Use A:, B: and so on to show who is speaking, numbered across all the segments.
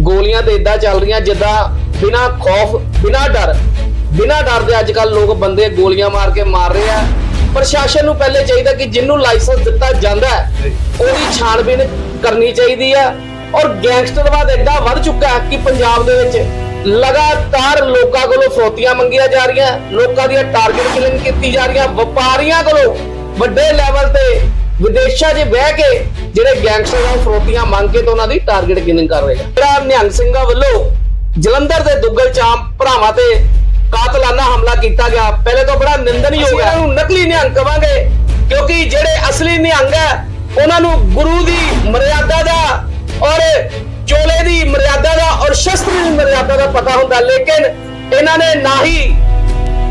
A: ਗੋਲੀਆਂ ਤੇ ਇਦਾਂ ਚੱਲ ਰਹੀਆਂ ਜਿੱਦਾਂ ਬਿਨਾ ਖੌਫ, ਬਿਨਾ ਡਰ ਬਿਨਾ ਡਰ ਦੇ ਅੱਜ ਕੱਲ ਲੋਕ ਬੰਦੇ ਗੋਲੀਆਂ ਮਾਰ ਕੇ ਮਾਰ ਰਹੇ ਆ। ਪ੍ਰਸ਼ਾਸਨ ਨੂੰ ਪਹਿਲੇ ਚਾਹੀਦਾ ਕਿ ਜਿੰਨੂੰ ਲਾਇਸੈਂਸ ਦਿੱਤਾ ਜਾਂਦਾ ਹੈ, ਉਹਦੀ ਛਾਣਬੀਨ ਕਰਨੀ ਚਾਹੀਦੀ ਆ। ਔਰ ਗੈਂਗਸਟਰਵਾਦ ਐਡਾ ਵੱਧ ਚੁੱਕਾ ਹੈ ਕਿ ਪੰਜਾਬ ਦੇ ਵਿੱਚ ਲਗਾਤਾਰ ਲੋਕਾਂ ਕੋਲੋਂ ਫਰੋਤੀਆਂ ਮੰਗੀਆਂ ਜਾ ਰਹੀਆਂ, ਲੋਕਾਂ ਦੀਆਂ ਟਾਰਗੇਟ ਕਿਲਿੰਗ ਕੀਤੀ ਜਾ ਰਹੀਆਂ, ਵਪਾਰੀਆਂ ਕੋਲੋਂ ਵੱਡੇ ਲੈਵਲ ਤੇ ਵਿਦੇਸ਼ਾਂ 'ਚ ਬਹਿ ਕੇ ਜਿਹੜੇ ਗੈਂਗਸਟਰ ਉਹ ਫਰੋਤੀਆਂ ਮੰਗ ਕੇ ਤੇ ਉਹਨਾਂ ਦੀ ਟਾਰਗੇਟ ਕਿਲਿੰਗ ਕਰ ਰਹੇ ਆ। ਜਿਹੜਾ ਨਿਹੰਗ ਸਿੰਘਾਂ ਵੱਲੋਂ ਜਲੰਧਰ ਦੇ ਦੁੱਗਲ ਚਾਮ ਭਰਾਵਾਂ ਤੇ ਕਾਤਲਾਨਾ ਹਮਲਾ ਕੀਤਾ ਗਿਆ। ਪਹਿਲੇ ਤਾਂ ਬੜਾ ਨਿੰਦਣਯੋਗ ਹੈ। ਇਹਨੂੰ ਨਕਲੀ ਨਿਹੰਗ ਕਵਾਂਗੇ ਕਿਉਂਕਿ ਜਿਹੜੇ ਅਸਲੀ ਨਿਹੰਗ ਹੈ ਉਹਨਾਂ ਨੂੰ ਗੁਰੂ ਦੀ ਮਰਿਆਦਾ ਦਾ ਔਰ ਚੋਲੇ ਦੀ ਮਰਿਆਦਾ ਦਾ ਔਰ ਸ਼ਸਤਰ ਦੀ ਮਰਿਆਦਾ ਦਾ ਪਤਾ ਹੁੰਦਾ। ਲੇਕਿਨ ਇਹਨਾਂ ਨੇ ਨਾ ਹੀ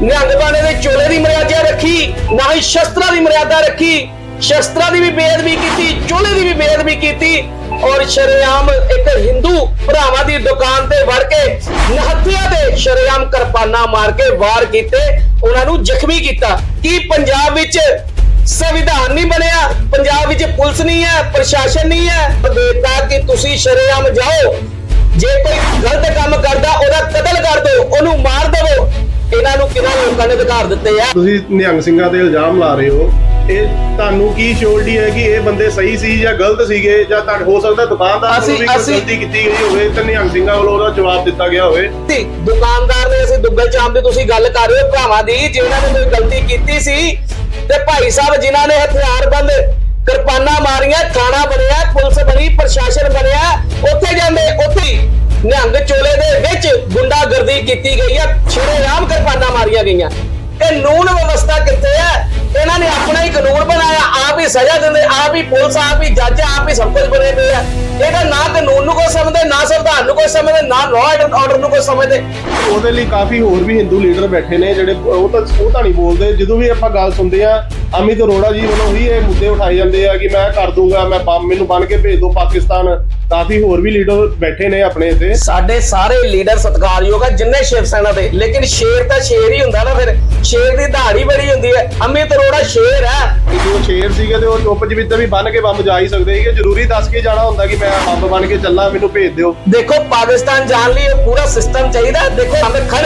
A: ਨਿਹੰਗ ਬਾਣੇ ਦੇ ਚੋਲੇ ਦੀ ਮਰਿਆਦਾ ਰੱਖੀ ਨਾ ਹੀ ਸ਼ਸਤਰਾਂ ਦੀ ਮਰਿਆਦਾ ਰੱਖੀ ਸ਼ਸਤਰਾਂ ਦੀ ਵੀ ਬੇਅਦਬੀ ਕੀਤੀ ਚੋਲੇ ਦੀ ਵੀ ਬੇਅਦਬੀ ਕੀਤੀ ਔਰ ਸ਼ਰੇਆਮ ਇੱਕ ਹਿੰਦੂ ਭਰਾਵਾਂ ਦੀ ਦੁਕਾਨ ਤੇ ਵੜ ਕੇ ਨਹੱਥਿਆਂ ਦੇ ਸ਼ਰੇਆਮ ਕਿਰਪਾਨਾਂ ਮਾਰ ਕੇ ਵਾਰ ਕੀਤੇ, ਉਹਨਾਂ ਨੂੰ ਜ਼ਖਮੀ ਕੀਤਾ। ਕੀ ਪੰਜਾਬ ਵਿੱਚ ਸੰਵਿਧਾਨ ਨਹੀਂ ਬਣਿਆ? ਪੰਜਾਬ ਵਿੱਚ ਪੁਲਿਸ ਨਹੀਂ ਹੈ, ਪ੍ਰਸ਼ਾਸਨ ਨਹੀਂ ਹੈ? ਦੇਤਾ ਕਿ ਤੁਸੀਂ ਸ਼ਰੇਆਮ ਜਾਓ। ਜੇ ਕੋਈ ਗਲਤ ਕੰਮ ਕਰਦਾ, ਉਹਦਾ ਕਤਲ ਕਰ ਦਿਓ, ਉਹਨੂੰ ਮਾਰ ਦੇਵੋ। ਇਹਨਾਂ ਨੂੰ ਕਿਹਨਾਂ ਲੋਕਾਂ ਨੇ ਅਧਿਕਾਰ ਦਿੱਤੇ ਆ?
B: ਤੁਸੀਂ ਨਿਹੰਗ ਸਿੰਘਾਂ ਤੇ ਇਲਜ਼ਾਮ ਲਾ ਰਹੇ ਹੋ। ਇਹ ਤੁਹਾਨੂੰ ਕੀ ਸ਼ੋਰਟੀ ਹੈ ਕਿ ਇਹ ਬੰਦੇ ਸਹੀ ਸੀ ਜਾਂ ਗਲਤ ਸੀਗੇ ਜਾਂ ਤਾਂ ਹੋ ਸਕਦਾ ਦੁਕਾਨਦਾਰ ਨੂੰ ਵੀ ਕੋਈ ਗਲਤੀ ਕੀਤੀ ਗਈ ਹੋਵੇ ਤੇ ਨਿਹੰਗ ਸਿੰਘਾਂ ਵੱਲੋਂ ਉਹਦਾ ਜਵਾਬ ਦਿੱਤਾ ਗਿਆ ਹੋਵੇ।
A: ਸੀ ਦੁਕਾਨਦਾਰ ਨੇ ਅਸੀਂ ਦੁੱਗਲ ਚਾਮ ਦੀ ਤੁਸੀਂ ਗੱਲ ਕਰ ਰਹੇ ਹੋ ਭਰਾਵਾਂ ਦੀ ਜਿਨ੍ਹਾਂ ਨੇ ਕੋਈ ਗਲਤੀ ਕੀਤੀ ਸੀ ਤੇ ਭਾਈ ਸਾਹਿਬ ਜਿਨ੍ਹਾਂ ਨੇ ਹਥਿਆਰਬੰਦ ਕਿਰਪਾਨਾਂ ਮਾਰੀਆਂ ਥਾਣਾ ਬਣਿਆ ਪੁਲਿਸ ਬਣੀ ਪ੍ਰਸ਼ਾਸਨ ਬਣਿਆ ਉੱਥੇ ਜਾਂਦੇ ਉੱਥੇ ਨਿਹੰਗ ਚੋਲੇ ਦੇ ਵਿੱਚ ਗੁੰਡਾਗਰਦੀ ਕੀਤੀ ਗਈ ਹੈ ਸ਼ਰੇਆਮ ਕਿਰਪਾਨਾਂ ਮਾਰੀਆਂ ਗਈਆਂ। ਇਹ ਨੂਨ ਵਿਵਸਥਾ ਕਿੱਥੇ ਹੈ ਇਹਨਾਂ ਨੇ ਆਪਣਾ ਹੀ ਕਾਨੂੰਨ ਬਣਾਇਆ, ਆਪ ਹੀ ਸਜ਼ਾ ਦਿੰਦੇ, ਆਪ ਹੀ ਪੁਲਿਸ, ਆਪ ਹੀ ਜੱਜ, ਆਪ ਹੀ ਸਭ ਕੁਝ ਬਣੇ ਪਏ ਆ। ਇਹਦਾ ਨਾ ਕਾਨੂੰਨ ਨੂੰ ਕੋਈ ਸਮਝਦੇ, ਨਾ ਸੰਵਿਧਾਨ ਨੂੰ ਕੋਈ ਸਮਝਦੇ, ਨਾ ਲਾਅ ਆਰਡਰ ਨੂੰ ਕੋਈ ਸਮਝਦੇ।
B: ਉਹਦੇ ਲਈ ਕਾਫੀ ਹੋਰ ਵੀ ਹਿੰਦੂ ਲੀਡਰ ਬੈਠੇ ਨੇ ਜਿਹੜੇ ਉਹ ਤਾਂ ਉਹ ਤਾਂ ਨਹੀਂ ਬੋਲਦੇ। ਜਦੋਂ ਵੀ ਆਪਾਂ ਗੱਲ ਸੁਣਦੇ ਆ ਅਮਿਤ ਅਰੋੜਾ ਜੀ ਵੱਲੋਂ ਹੀ ਇਹ ਮੁੱਦੇ ਉਠਾਏ ਜਾਂਦੇ ਆ ਕਿ ਮੈਂ ਕਰ ਦੂੰਗਾ ਮੈਂ ਬੰਬ ਮੈਨੂੰ ਬਣ ਕੇ ਭੇਜ ਦੋ ਪਾਕਿਸਤਾਨ। ਕਾਫੀ ਹੋਰ ਵੀ ਲੀਡਰ ਬੈਠੇ ਨੇ ਆਪਣੇ ਇੱਥੇ।
A: ਸਾਡੇ ਸਾਰੇ ਲੀਡਰ ਸਤਿਕਾਰਯੋਗ ਆ ਜਿੰਨੇ ਸ਼ਿਵ ਸੈਨਾ ਦੇ। ਲੇਕਿਨ ਸ਼ੇਰ ਤਾਂ ਸ਼ੇਰ ਹੀ ਹੁੰਦਾ ਨਾ ਫਿਰ। ਸ਼ੇਰ ਦੀ ਦਹਾੜੀ ਬੜੀ ਹੁੰਦੀ ਹੈ। ਅਮਿਤ ਅਰੋੜਾ ਸ਼ੇਰ ਹੈ।
B: ਜੋ ਸ਼ੇਰ ਸੀਗੇ ਤੇ ਉਹ ਚੁੱਪ ਜਿਵੇਂ ਵੀ ਬੰਨ ਕੇ ਬੰਬ ਜਾ ਹੀ ਸਕਦੇ ਸੀਗੇ। ਜ਼ਰੂਰੀ ਦੱਸ ਕੇ ਜਾਣਾ ਹੁੰਦਾ ਕਿ ਮੈਂ ਬੰਬ ਬਣ ਕੇ ਚੱਲਾਂ ਮੈਨੂੰ ਭੇਜ ਦਿਓ।
A: ਦੇਖੋ ਪਾਕਿਸਤਾਨ ਜਾਣ ਲਈ ਇਹ ਪੂਰਾ ਸਿਸਟਮ ਚਾਹੀਦਾ। ਦੇਖੋ ਅਮਿਤ ਖੜ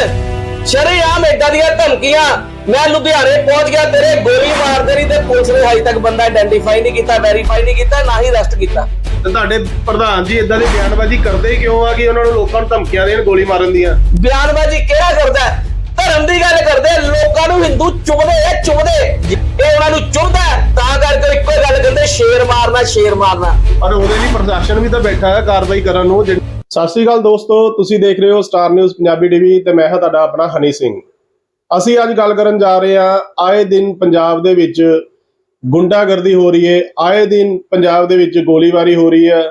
A: ਸ਼ਰੇਆਮ ਏਦਾਂ ਦੀਆਂ ਧਮਕੀਆਂ। ਮੈਂ ਲੁਧਿਆਣੇ ਪਹੁੰਚ ਗਿਆ ਤੇਰੇ ਗੋਲੀ ਮਾਰ ਦੇਣੀ ਤੇ ਪੁਲਿਸ ਨੇ ਹਜੇ ਤੱਕ ਬੰਦਾ ਆਇਡੈਂਟੀਫਾਈ ਨਹੀਂ ਕੀਤਾ ਵੈਰੀਫਾਈ ਨਹੀਂ ਕੀਤਾ ਨਾ ਹੀ ਅਰੈਸਟ ਕੀਤਾ।
B: ਤੇ ਤੁਹਾਡੇ ਪ੍ਰਧਾਨ ਜੀ ਇਦਾਂ ਦੀ ਬਿਆਨਬਾਜ਼ੀ ਕਰਦੇ ਹੀ ਕਿਉਂ ਆ ਕਿ ਉਹਨਾਂ ਨੂੰ ਲੋਕਾਂ ਨੂੰ ਧਮਕੀਆਂ ਦੇਣ ਗੋਲੀ ਮਾਰਨ ਦੀਆਂ?
A: ਬਿਆਨਬਾਜ਼ੀ ਕਿਹੜਾ ਕਰਦਾ ਹੈ? ਧਰਮ ਦੀ ਗੱਲ ਕਰਦੇ ਲੋਕਾਂ ਨੂੰ ਹਿੰਦੂ ਚੁਭਦੇ ਆ ਚੁਭਦੇ ਇਹ ਉਹਨਾਂ ਨੂੰ ਚੁਭਦਾ ਹੈ, ਤਾਂ ਕਰਕੇ ਇੱਕੋ ਗੱਲ ਕਹਿੰਦੇ ਸ਼ੇਰ ਮਾਰਨਾ ਸ਼ੇਰ ਮਾਰਨਾ।
B: ਪਰ ਉਹਦੇ ਲਈ ਪ੍ਰਸ਼ਾਸਨ ਵੀ ਤਾਂ ਬੈਠਾ ਹੈ ਕਾਰਵਾਈ ਕਰਨ ਨੂੰ ਸਤਿ ਸ਼੍ਰੀ ਅਕਾਲ ਦੋਸਤੋ ਤੁਸੀਂ ਦੇਖ ਰਹੇ ਹੋ ਸਟਾਰ ਨਿਊਜ਼ ਪੰਜਾਬੀ ਟੀਵੀ ਤੇ ਮੈਂ ਹਾਂ ਤੁਹਾਡਾ ਆਪਣਾ ਹਨੀ ਸਿੰਘ। ਅਸੀਂ ਅੱਜ ਗੱਲ ਕਰਨ ਜਾ ਰਹੇ ਹਾਂ, ਆਏ ਦਿਨ ਪੰਜਾਬ ਦੇ ਵਿੱਚ ਗੁੰਡਾਗਰਦੀ ਹੋ ਰਹੀ ਹੈ, ਆਏ ਦਿਨ ਪੰਜਾਬ ਦੇ ਵਿੱਚ ਗੋਲੀਬਾਰੀ ਹੋ ਰਹੀ ਹੈ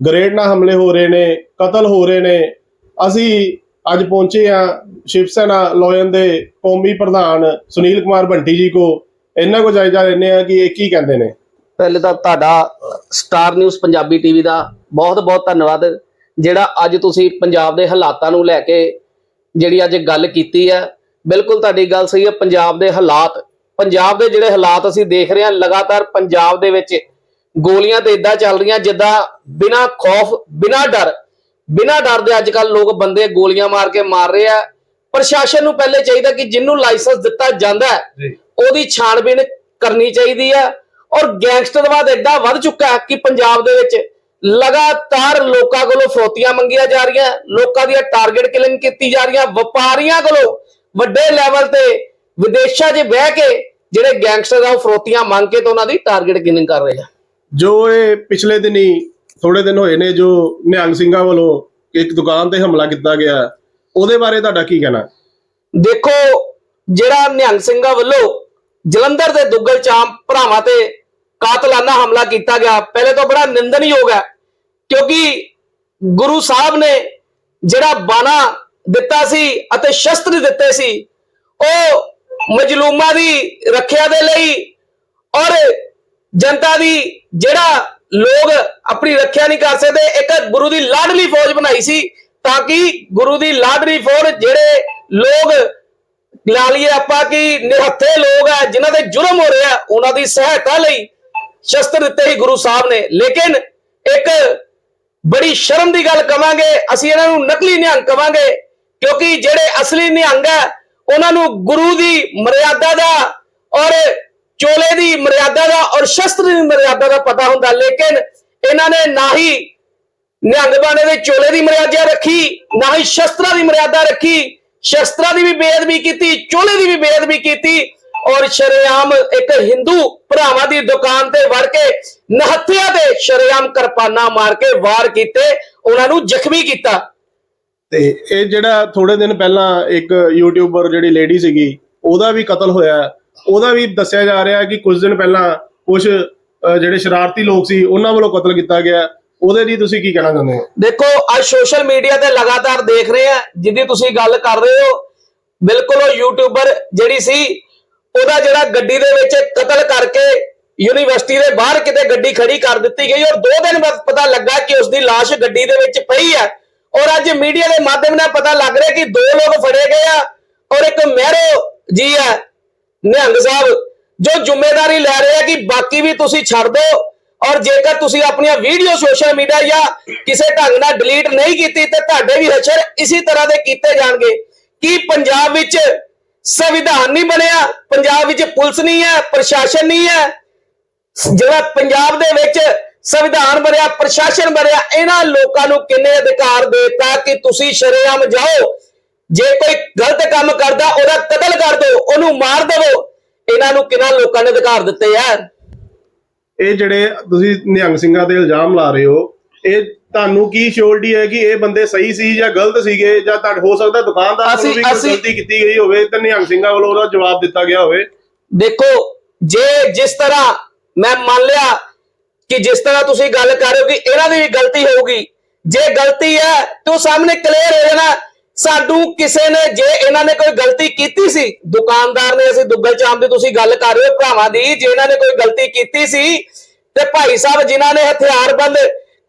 B: ਗ੍ਰੇਡ ਨਾਲ ਹਮਲੇ ਹੋ ਰਹੇ ਨੇ, ਕਤਲ ਹੋ ਰਹੇ ਨੇ। ਅਸੀਂ ਅੱਜ ਪਹੁੰਚੇ ਹਾਂ ਸ਼ਿਵ ਸੈਨਾ ਲੋਇਨ ਦੇ ਕੌਮੀ ਪ੍ਰਧਾਨ ਸੁਨੀਲ ਕੁਮਾਰ ਬੰਟੀ ਜੀ ਕੋ। ਇਹਨਾਂ ਕੋ ਜਾਇਜ਼ਾ ਲੈਣੇ ਆ ਕਿ ਇਹ ਕੀ ਕਹਿੰਦੇ ਨੇ?
A: ਪਹਿਲੇ ਤਾਂ ਤੁਹਾਡਾ ਸਟਾਰ ਨਿਊਜ਼ ਪੰਜਾਬੀ ਟੀਵੀ ਦਾ ਬਹੁਤ ਬਹੁਤ ਧੰਨਵਾਦ, ਜਿਹੜਾ ਅੱਜ ਤੁਸੀਂ ਪੰਜਾਬ ਦੇ ਹਾਲਾਤਾਂ ਨੂੰ ਲੈ ਕੇ ਜਿਹੜੀ ਅੱਜ ਗੱਲ ਕੀਤੀ ਹੈ ਬਿਲਕੁਲ ਤੁਹਾਡੀ ਗੱਲ ਸਹੀ ਹੈ ਪੰਜਾਬ ਦੇ ਹਾਲਾਤ ਪੰਜਾਬ ਦੇ ਜਿਹੜੇ ਹਾਲਾਤ ਅਸੀਂ ਦੇਖ ਰਹੇ ਹਾਂ ਲਗਾਤਾਰ ਪੰਜਾਬ ਦੇ ਵਿੱਚ ਗੋਲੀਆਂ ਤੇ ਇਦਾਂ ਚੱਲ ਰਹੀਆਂ ਜਿੱਦਾਂ ਬਿਨਾ ਖੌਫ ਬਿਨਾ ਡਰ ਬਿਨਾ ਡਰ ਦੇ ਅੱਜ ਕੱਲ ਲੋਕ ਬੰਦੇ ਗੋਲੀਆਂ ਮਾਰ ਕੇ ਮਾਰ ਰਹੇ ਆ। ਪ੍ਰਸ਼ਾਸਨ ਨੂੰ ਪਹਿਲੇ ਚਾਹੀਦਾ ਕਿ ਜਿੰਨੂੰ ਲਾਇਸੈਂਸ ਦਿੱਤਾ ਜਾਂਦਾ ਉਹਦੀ ਛਾਣਬੀਨ ਕਰਨੀ ਚਾਹੀਦੀ ਆ ਔਰ ਗੈਂਗਸਟਰਵਾਦ ਐਡਾ ਵੱਧ ਚੁੱਕਾ ਹੈ ਕਿ ਪੰਜਾਬ ਦੇ ਵਿੱਚ ਲਗਾਤਾਰ ਲੋਕਾਂ ਕੋਲੋਂ ਫਰੋਤੀਆਂ ਮੰਗੀਆਂ ਜਾ ਰਹੀਆਂ ਲੋਕਾਂ ਦੀਆਂ ਟਾਰਗੇਟ ਕਿਲਿੰਗ ਕੀਤੀ ਜਾ ਰਹੀਆਂ ਵਪਾਰੀਆਂ ਕੋਲੋਂ ਵੱਡੇ ਲੈਵਲ ਤੇ ਵਿਦੇਸ਼ਾਂ 'ਚ ਬਹਿ ਕੇ ਜਿਹੜੇ ਗੈਂਗਸਟਰ ਆ ਉਹ ਫਰੋਤੀਆਂ ਮੰਗ ਕੇ ਤੇ ਉਹਨਾਂ ਦੀ ਟਾਰਗੇਟ ਕਿਲਿੰਗ ਕਰ ਰਹੇ ਆ?
B: ਜੋ ਇਹ ਪਿਛਲੇ ਦਿਨੀ ਥੋੜੇ ਦਿਨ ਹੋਏ ਨੇ ਜੋ ਨਿਹੰਗ ਸਿੰਘਾਂ ਵੱਲੋਂ ਇੱਕ ਦੁਕਾਨ ਤੇ ਹਮਲਾ ਕੀਤਾ ਗਿਆ ਉਹਦੇ ਬਾਰੇ ਤੁਹਾਡਾ ਕੀ ਕਹਿਣਾ?
A: ਦੇਖੋ ਜਿਹੜਾ ਨਿਹੰਗ ਸਿੰਘਾਂ ਵੱਲੋਂ ਜਲੰਧਰ ਦੇ ਦੁੱਗਲ ਚਾਮ ਭਰਾਵਾਂ ਤੇ ਕਾਤਲਾਨਾ ਹਮਲਾ ਕੀਤਾ ਗਿਆ ਪਹਿਲੇ ਤਾਂ ਬੜਾ ਨਿੰਦਣਯੋਗ ਹੈ ਕਿਉਂਕਿ ਗੁਰੂ ਸਾਹਿਬ ਨੇ ਜਿਹੜਾ ਬਾਣਾ ਦਿੱਤਾ ਸੀ ਅਤੇ ਸ਼ਸਤਰ ਦਿੱਤੇ ਸੀ। ਉਹ ਮਜਲੂਮਾਂ ਦੀ ਰੱਖਿਆ ਦੇ ਲਈ ਔਰ ਜਨਤਾ ਦੀ ਜਿਹੜਾ ਲੋਕ ਆਪਣੀ ਰੱਖਿਆ ਨਹੀਂ ਕਰ ਸਕਦੇ, ਇੱਕ ਗੁਰੂ ਦੀ ਲਾਡਲੀ ਫੌਜ ਬਣਾਈ ਸੀ ਤਾਂ ਕਿ ਗੁਰੂ ਦੀ ਲਾਡਲੀ ਫੌਜ ਜਿਹੜੇ ਲੋਕ ਲਾ ਲਈਏ ਆਪਾਂ ਕਿ ਨਿਹੱਥੇ ਲੋਕ ਆ, ਜਿਨ੍ਹਾਂ ਦੇ ਜ਼ੁਲਮ ਹੋ ਰਿਹਾ ਉਹਨਾਂ ਦੀ ਸਹਾਇਤਾ ਲਈ ਸ਼ਸਤਰ ਦਿੱਤੇ ਸੀ ਗੁਰੂ ਸਾਹਿਬ ਨੇ। ਲੇਕਿਨ ਇੱਕ ਬੜੀ ਸ਼ਰਮ ਦੀ ਗੱਲ ਕਵਾਂਗੇ, ਅਸੀਂ ਇਹਨਾਂ ਨੂੰ ਨਕਲੀ ਨਿਹੰਗ ਕਵਾਂਗੇ। ਕਿਉਂਕਿ ਜਿਹੜੇ ਅਸਲੀ ਨਿਹੰਗ ਹੈ, ਉਹਨਾਂ ਨੂੰ ਗੁਰੂ ਦੀ ਮਰਿਆਦਾ ਦਾ ਔਰ ਚੋਲੇ ਦੀ ਮਰਿਆਦਾ ਦਾ ਔਰ ਸ਼ਸਤਰ ਦੀ ਮਰਿਆਦਾ ਦਾ ਪਤਾ ਹੁੰਦਾ, ਲੇਕਿਨ ਇਹਨਾਂ ਨੇ ਨਾ ਹੀ ਨਿਹੰਗ ਬਾਣੇ ਦੇ ਚੋਲੇ ਦੀ ਮਰਿਆਦਾ ਰੱਖੀ, ਨਾ ਹੀ ਸ਼ਸਤਰਾਂ ਦੀ ਮਰਿਆਦਾ ਰੱਖੀ, ਸ਼ਸਤਰਾਂ ਦੀ ਵੀ ਬੇਅਦਬੀ ਕੀਤੀ, ਚੋਲੇ ਦੀ ਵੀ ਬੇਅਦਬੀ ਕੀਤੀ ਔਰ ਸ਼ਰੇਆਮ ਇੱਕ ਹਿੰਦੂ ਭਰਾਵਾਂ ਦੀ ਦੁਕਾਨ ਤੇ ਵੜ ਕੇ ਨਹੱਥਿਆਂ ਤੇ ਸ਼ਰੇਆਮ ਕਿਰਪਾਨਾਂ ਮਾਰ ਕੇ ਵਾਰ ਕੀਤੇ, ਉਹਨਾਂ ਨੂੰ ਜ਼ਖਮੀ ਕੀਤਾ।
B: ਤੇ ਇਹ ਜਿਹੜਾ ਥੋੜੇ ਦਿਨ ਪਹਿਲਾਂ ਇੱਕ ਯੂਟਿਊਬਰ ਜਿਹੜੀ ਲੇਡੀ ਸੀਗੀ, ਉਹਦਾ ਵੀ ਕਤਲ ਹੋਇਆ ਉਹਦਾ ਵੀ ਦੱਸਿਆ ਜਾ ਰਿਹਾ ਕਿ ਕੁਝ ਦਿਨ ਪਹਿਲਾਂ ਕੁਝ ਜਿਹੜੇ ਸ਼ਰਾਰਤੀ ਲੋਕ ਸੀ, ਉਹਨਾਂ ਵੱਲੋਂ ਕਤਲ ਕੀਤਾ ਗਿਆ ਉਹਦੇ ਲਈ ਤੁਸੀਂ ਕੀ ਕਹਿਣਾ ਚਾਹੁੰਦੇ ਹੋ?
A: ਦੇਖੋ, ਅੱਜ ਸੋਸ਼ਲ ਮੀਡੀਆ ਤੇ ਲਗਾਤਾਰ ਦੇਖ ਰਹੇ ਆ ਜਿੱਦੀ ਤੁਸੀਂ ਗੱਲ ਕਰ ਰਹੇ ਹੋ, ਬਿਲਕੁਲ ਉਹ ਯੂਟਿਊਬਰ ਜਿਹੜੀ ਸੀ, ਉਹਦਾ ਜਿਹੜਾ ਗੱਡੀ ਦੇ ਵਿੱਚ ਕਤਲ ਕਰਕੇ ਯੂਨੀਵਰਸਿਟੀ ਦੇ ਬਾਹਰ ਕਿਤੇ ਗੱਡੀ ਖੜੀ ਕਰ ਦਿੱਤੀ ਗਈ, ਔਰ ਦੋ ਦਿਨ ਬਾਅਦ ਪਤਾ ਲੱਗਾ ਕਿ ਉਸ ਦੀ ਲਾਸ਼ ਗੱਡੀ ਦੇ ਵਿੱਚ ਪਈ ਹੈ। ਔਰ ਅੱਜ ਮੀਡੀਆ ਦੇ ਮਾਧਿਅਮ ਨਾਲ ਪਤਾ ਲੱਗ ਰਿਹਾ ਕਿ ਦੋ ਲੋਕ ਫੜੇ ਗਏ ਆ ਔਰ ਇੱਕ ਮਹਿਰੋ ਜੀ ਹੈ ਨਿਹੰਗ ਸਾਹਿਬ, ਜੋ ਜ਼ਿੰਮੇਵਾਰੀ ਲੈ ਰਹੇ ਆ ਕਿ ਬਾਕੀ ਵੀ ਤੁਸੀਂ ਛੱਡ ਦਿਓ ਔਰ ਜੇਕਰ ਤੁਸੀਂ ਆਪਣੀਆਂ ਵੀਡੀਓ ਸੋਸ਼ਲ ਮੀਡੀਆ ਜਾਂ ਕਿਸੇ ਢੰਗ ਨਾਲ ਡਿਲੀਟ ਨਹੀਂ ਕੀਤੀ ਤੇ ਤੁਹਾਡੇ ਵੀ ਹਸ਼ਰ ਇਸੇ ਤਰ੍ਹਾਂ ਦੇ ਕੀਤੇ ਜਾਣਗੇ ਕੀ ਪੰਜਾਬ ਵਿੱਚ ਸੰਵਿਧਾਨ ਨਹੀਂ ਬਣਿਆ, ਪੰਜਾਬ ਵਿੱਚ ਪੁਲਿਸ ਨਹੀਂ ਹੈ, ਪ੍ਰਸ਼ਾਸਨ ਨਹੀਂ ਹੈ। ਜਿਹੜਾ ਪੰਜਾਬ ਦੇ ਵਿੱਚ ਸੰਵਿਧਾਨ ਬਣਿਆ ਪ੍ਰਸ਼ਾਸਨ ਬਣਿਆ ਇਹਨਾਂ ਲੋਕਾਂ ਨੂੰ ਕਿੰਨੇ ਅਧਿਕਾਰ ਦੇਤਾ ਕਿ ਤੁਸੀਂ ਸ਼ਰੇਆਮ ਜਾਓ? ਜੇ ਕੋਈ ਗਲਤ ਕੰਮ ਕਰਦਾ ਉਹਦਾ ਕਤਲ ਕਰ ਦਿਓ ਉਹਨੂੰ ਮਾਰ ਦੇਵੋ। ਇਹਨਾਂ ਨੂੰ ਕਿੰਨਾ ਲੋਕਾਂ ਨੇ ਅਧਿਕਾਰ ਦਿੱਤੇ ਯਾਰ
B: ਇਹ ਜਿਹੜੇ ਤੁਸੀਂ ਨਿਹੰਗ ਸਿੰਘਾਂ ਦੇ ਇਲਜ਼ਾਮ ਲਾ ਰਹੇ ਹੋ ਇਹ ਤੁਹਾਨੂੰ ਕੀ ਸ਼ੋਰਟੀ ਹੈ ਕਿ ਇਹ ਬੰਦੇ ਸਹੀ ਸੀ ਜਾਂ ਗਲਤ ਸੀਗੇ ਜਾਂ ਤੁਹਾਡੇ ਹੋ ਸਕਦਾ ਦੁਕਾਨਦਾਰ
A: ਅਸੀਂ-
B: ਵੀ ਗਲਤੀ ਕੀਤੀ ਗਈ ਹੋਵੇ ਤੇ ਨਿਹੰਗ ਸਿੰਘਾਂ ਵੱਲੋਂ ਉਹਦਾ ਜਵਾਬ ਦਿੱਤਾ ਗਿਆ ਹੋਵੇ?
A: ਦੇਖੋ ਜੇ ਜਿਸ ਤਰ੍ਹਾਂ ਮੈਂ ਮੰਨ ਲਿਆ ਕਿ ਜਿਸ ਤਰ੍ਹਾਂ ਤੁਸੀਂ ਗੱਲ ਕਰ ਰਹੇ ਹੋ ਕਿ ਇਹਨਾਂ ਦੀ ਵੀ ਗਲਤੀ ਹੋਊਗੀ। ਜੇ ਗਲਤੀ ਹੈ, ਤਾਂ ਉਹ ਸਾਹਮਣੇ ਕਲੀਅਰ ਹੋ ਜਾਣਾ। ਸਾਨੂੰ ਕਿਸੇ ਨੇ, ਜੇ ਇਹਨਾਂ ਨੇ ਕੋਈ ਗਲਤੀ ਕੀਤੀ ਸੀ, ਦੁਕਾਨਦਾਰ ਨੇ ਅਸੀਂ ਦੁੱਗਲ ਚਾਮ ਦੀ ਤੁਸੀਂ ਗੱਲ ਕਰ ਰਹੇ ਹੋ, ਭਰਾਵਾਂ ਦੀ, ਜੇ ਇਹਨਾਂ ਨੇ ਕੋਈ ਗਲਤੀ ਕੀਤੀ ਸੀ, ਤੇ ਭਾਈ ਸਾਹਿਬ ਜਿਨ੍ਹਾਂ ਨੇ ਹਥਿਆਰਬੰਦ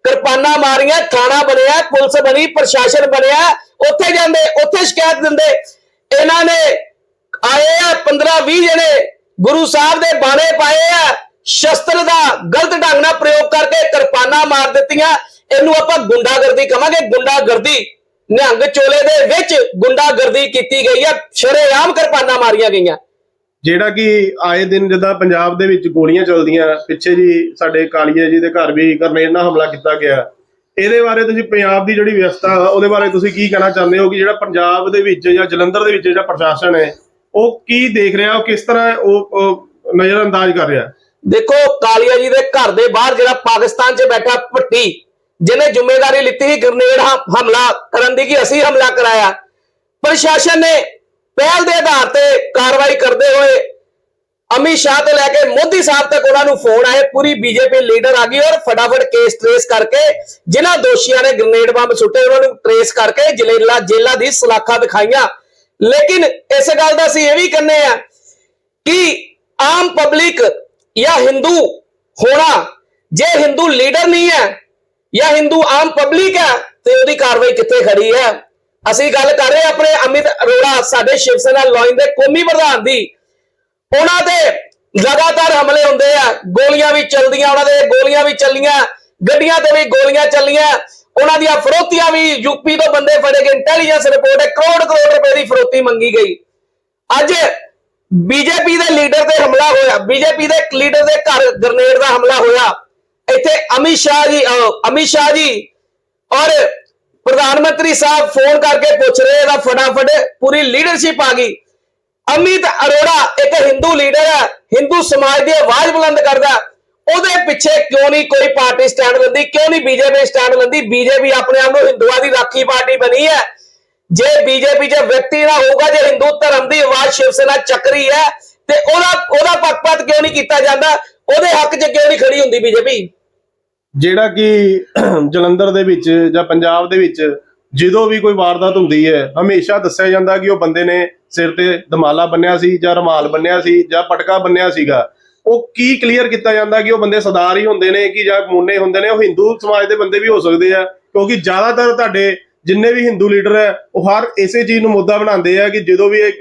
A: ਕਿਰਪਾਨਾਂ ਮਾਰੀਆਂ, ਥਾਣਾ ਬਣਿਆ, ਪੁਲਿਸ ਬਣੀ, ਪ੍ਰਸ਼ਾਸਨ ਬਣਿਆ, ਉੱਥੇ ਜਾਂਦੇ, ਉੱਥੇ ਸ਼ਿਕਾਇਤ ਦਿੰਦੇ। ਇਹਨਾਂ ਨੇ ਆਏ ਆ 15 20 ਜਣੇ ਗੁਰੂ ਸਾਹਿਬ ਦੇ ਬਾਣੇ ਪਾਏ ਆ ਸ਼ਸਤਰ ਦਾ ਗਲਤ ਢੰਗ ਨਾਲ ਪ੍ਰਯੋਗ ਕਰਕੇ ਕਿਰਪਾਨਾਂ ਮਾਰ ਦਿੱਤੀਆਂ। ਇਹਨੂੰ ਆਪਾਂ ਗੁੰਡਾਗਰਦੀ ਕਵਾਂਗੇ। ਗੁੰਡਾਗਰਦੀ ਨਿਹੰਗ ਚੋਲੇ ਦੇ ਵਿੱਚ ਗੁੰਡਾਗਰਦੀ ਕੀਤੀ ਗਈ ਆ। ਸ਼ਰੇਆਮ ਕਿਰਪਾਨਾਂ ਮਾਰੀਆਂ ਗਈਆਂ।
B: ਜਿਹੜਾ ਕਿ ਆਏ ਦਿਨ ਜਦੋਂ ਪੰਜਾਬ ਦੇ ਵਿੱਚ ਗੋਲੀਆਂ ਚੱਲਦੀਆਂ, ਪਿੱਛੇ ਜੀ ਸਾਡੇ ਕਾਲੀਏ ਜੀ ਦੇ ਘਰ ਵੀ ਗਰਨੇਡ ਨਾਲ ਹਮਲਾ ਕੀਤਾ ਗਿਆ। ਇਹਦੇ ਬਾਰੇ ਤੁਸੀਂ ਪੰਜਾਬ ਦੀ ਜਿਹੜੀ ਵਿਵਸਥਾ ਉਹਦੇ ਬਾਰੇ ਤੁਸੀਂ ਕੀ ਕਹਿਣਾ ਚਾਹੁੰਦੇ ਹੋ ਕਿ ਜਿਹੜਾ ਪੰਜਾਬ ਦੇ ਵਿੱਚ ਜਾਂ ਜਲੰਧਰ ਦੇ ਵਿੱਚ ਜਿਹੜਾ ਪ੍ਰਸ਼ਾਸਨ ਹੈ, ਉਹ ਕੀ ਦੇਖ ਰਿਹਾ, ਉਹ ਕਿਸ ਤਰ੍ਹਾਂ ਉਹ ਨਜ਼ਰ ਅੰਦਾਜ਼ ਕਰ ਰਿਹਾ?
A: ਦੇਖੋ, ਕਾਲੀਆ ਜੀ ਦੇ ਘਰ ਦੇ ਬਾਹਰ ਜਿਹੜਾ ਪਾਕਿਸਤਾਨ 'ਚ ਬੈਠਾ ਭੱਟੀ, ਜਿਹਨੇ ਜ਼ਿੰਮੇਵਾਰੀ ਲਿੱਤੀ ਸੀ ਗ੍ਰਨੇਡ ਹਮਲਾ ਕਰਨ ਦੀ ਕਿ ਅਸੀਂ ਹਮਲਾ ਕਰਾਇਆ। ਪ੍ਰਸ਼ਾਸਨ ਨੇ ਪਹਿਲ ਦੇ ਆਧਾਰ ਤੇ ਕਾਰਵਾਈ ਕਰਦੇ ਹੋਏ ਅਮਿਤ ਸ਼ਾਹ ਤੋਂ ਲੈ ਕੇ ਮੋਦੀ ਸਾਹਿਬ ਤੱਕ ਉਹਨਾਂ ਨੂੰ ਫੋਨ ਆਏ, ਪੂਰੀ ਬੀਜੇਪੀ ਲੀਡਰ ਆ ਗਈ ਔਰ ਫਟਾਫਟ ਕੇਸ ਟ੍ਰੇਸ ਕਰਕੇ ਜਿਨ੍ਹਾਂ ਦੋਸ਼ੀਆਂ ਨੇ ਗ੍ਰਨੇਡ ਬੰਬ ਸੁੱਟੇ, ਉਹਨਾਂ ਨੂੰ ਟ੍ਰੇਸ ਕਰਕੇ ਜਲੇਲਾ ਜੇਲਾ ਦੀ ਸਲਾਖਾਂ ਦਿਖਾਈਆਂ। ਲੇਕਿਨ ਇਸ ਗੱਲ ਦਾ ਅਸੀਂ ਇਹ ਵੀ ਕਹਿੰਦੇ ਆ ਕਿ ਆਮ ਪਬਲਿਕ ਜਾਂ ਹਿੰਦੂ ਹੋਣਾ। ਜੇ ਹਿੰਦੂ ਲੀਡਰ ਨਹੀਂ ਹੈ ਜਾਂ ਹਿੰਦੂ ਆਮ ਪਬਲਿਕ ਹੈ, ਤੇ ਉਹਦੀ ਕਾਰਵਾਈ ਕਿੱਥੇ ਖੜੀ ਹੈ? ਅਸੀਂ ਗੱਲ ਕਰ ਰਹੇ ਆਪਣੇ ਅਮਿਤ ਅਰੋੜਾ, ਸਾਡੇ ਸ਼ਿਵ ਸੈਨਾ ਲੋਇਨ ਦੇ ਕੌਮੀ ਪ੍ਰਧਾਨ ਦੀ। ਉਹਨਾਂ ਤੇ ਲਗਾਤਾਰ ਹਮਲੇ ਹੁੰਦੇ ਆ, ਗੋਲੀਆਂ ਵੀ ਚੱਲਦੀਆਂ, ਉਹਨਾਂ ਦੇ ਗੋਲੀਆਂ ਵੀ ਚੱਲੀਆਂ, ਗੱਡੀਆਂ ਤੇ ਵੀ ਗੋਲੀਆਂ ਚੱਲੀਆਂ। ਉਹਨਾਂ ਦੀਆਂ ਫਰੋਤੀਆਂ ਵੀ ਯੂਪੀ ਤੋਂ ਬੰਦੇ ਫੜੇ ਗਏ। ਇੰਟੈਲੀਜੈਂਸ ਰਿਪੋਰਟ ਹੈ ਕਰੋੜ ਕਰੋੜ ਰੁਪਏ ਦੀ ਫਰੋਤੀ ਮੰਗੀ ਗਈ। ਅੱਜ ਬੀਜੇਪੀ ਦੇ ਲੀਡਰ ਤੇ ਹਮਲਾ ਹੋਇਆ। ਬੀਜੇਪੀ ਦੇ ਲੀਡਰ ਦੇ ਘਰ ਗ੍ਰਨੇਡ ਦਾ ਹਮਲਾ ਹੋਇਆ। ਇੱਥੇ ਅਮਿਤ ਸ਼ਾਹ ਜੀ ਅਮਿਤ ਸ਼ਾਹ ਜੀ ਔਰ ਪ੍ਰਧਾਨ ਮੰਤਰੀ ਸਾਹਿਬ ਫੋਨ ਕਰਕੇ ਪੁੱਛ ਰਹੇ, ਇਹਦਾ ਫਟਾਫਟ ਪੂਰੀ ਲੀਡਰਸ਼ਿਪ ਆ ਗਈ। ਅਮਿਤ ਅਰੋੜਾ ਇੱਕ ਹਿੰਦੂ ਲੀਡਰ ਹੈ ਹਿੰਦੂ ਸਮਾਜ ਦੀ ਆਵਾਜ਼ ਬੁਲੰਦ ਕਰਦਾ। ਉਹਦੇ ਪਿੱਛੇ ਕਿਉਂ ਨਹੀਂ ਕੋਈ ਪਾਰਟੀ ਸਟੈਂਡ ਲੈਂਦੀ ਕਿਉਂ ਨਹੀਂ ਬੀਜੇਪੀ ਸਟੈਂਡ ਲੈਂਦੀ ਬੀਜੇਪੀ ਆਪਣੇ ਆਪ ਨੂੰ ਹਿੰਦੂਆਂ ਦੀ ਰਾਖੀ ਪਾਰਟੀ ਬਣੀ ਹੈ। ਜੇ ਬੀਜੇਪੀ 'ਚ ਵਿਅਕਤੀ ਨਾ ਹੋਊਗਾ, ਜੇ ਹਿੰਦੂ ਧਰਮ ਦੀ ਆਵਾਜ਼ ਸ਼ਿਵ ਸੈਨਾ ਚੱਕਰੀ ਹੈ, ਤੇ ਉਹਦਾ ਉਹਦਾ ਪੱਖਪਾਤ ਕਿਉਂ ਨਹੀਂ ਕੀਤਾ ਜਾਂਦਾ? ਉਹਦੇ ਹੱਕ 'ਚ ਕਿਉਂ ਨਹੀਂ ਖੜੀ ਹੁੰਦੀ ਬੀਜੇਪੀ
B: ਜਿਹੜਾ ਕਿ ਜਲੰਧਰ ਦੇ ਵਿੱਚ ਜਾਂ ਪੰਜਾਬ ਦੇ ਵਿੱਚ ਜਦੋਂ ਵੀ ਕੋਈ ਵਾਰਦਾਤ ਹੁੰਦੀ ਹੈ, ਹਮੇਸ਼ਾ ਦੱਸਿਆ ਜਾਂਦਾ ਕਿ ਉਹ ਬੰਦੇ ਨੇ ਸਿਰ ਤੇ ਦਮਾਲਾ ਬੰਨਿਆ ਸੀ ਜਾਂ ਰਮਾਲ ਬੰਨਿਆ ਸੀ ਜਾਂ ਪਟਕਾ ਬੰਨਿਆ ਸੀਗਾ। ਉਹ ਕੀ ਕਲੀਅਰ ਕੀਤਾ ਜਾਂਦਾ ਕਿ ਉਹ ਬੰਦੇ ਸਰਦਾਰ ਹੀ ਹੁੰਦੇ ਨੇ ਕਿ ਜਾਂ ਮੋਨੇ ਹੁੰਦੇ ਨੇ, ਉਹ ਹਿੰਦੂ ਸਮਾਜ ਦੇ ਬੰਦੇ ਵੀ ਹੋ ਸਕਦੇ ਆ, ਕਿਉਂਕਿ ਜ਼ਿਆਦਾਤਰ ਤੁਹਾਡੇ ਜਿੰਨੇ ਵੀ ਹਿੰਦੂ ਲੀਡਰ ਹੈ, ਉਹ ਹਰ ਇਸੇ ਚੀਜ਼ ਨੂੰ ਮੁੱਦਾ ਬਣਾਉਂਦੇ ਆ ਕਿ ਜਦੋਂ ਵੀ ਇਹ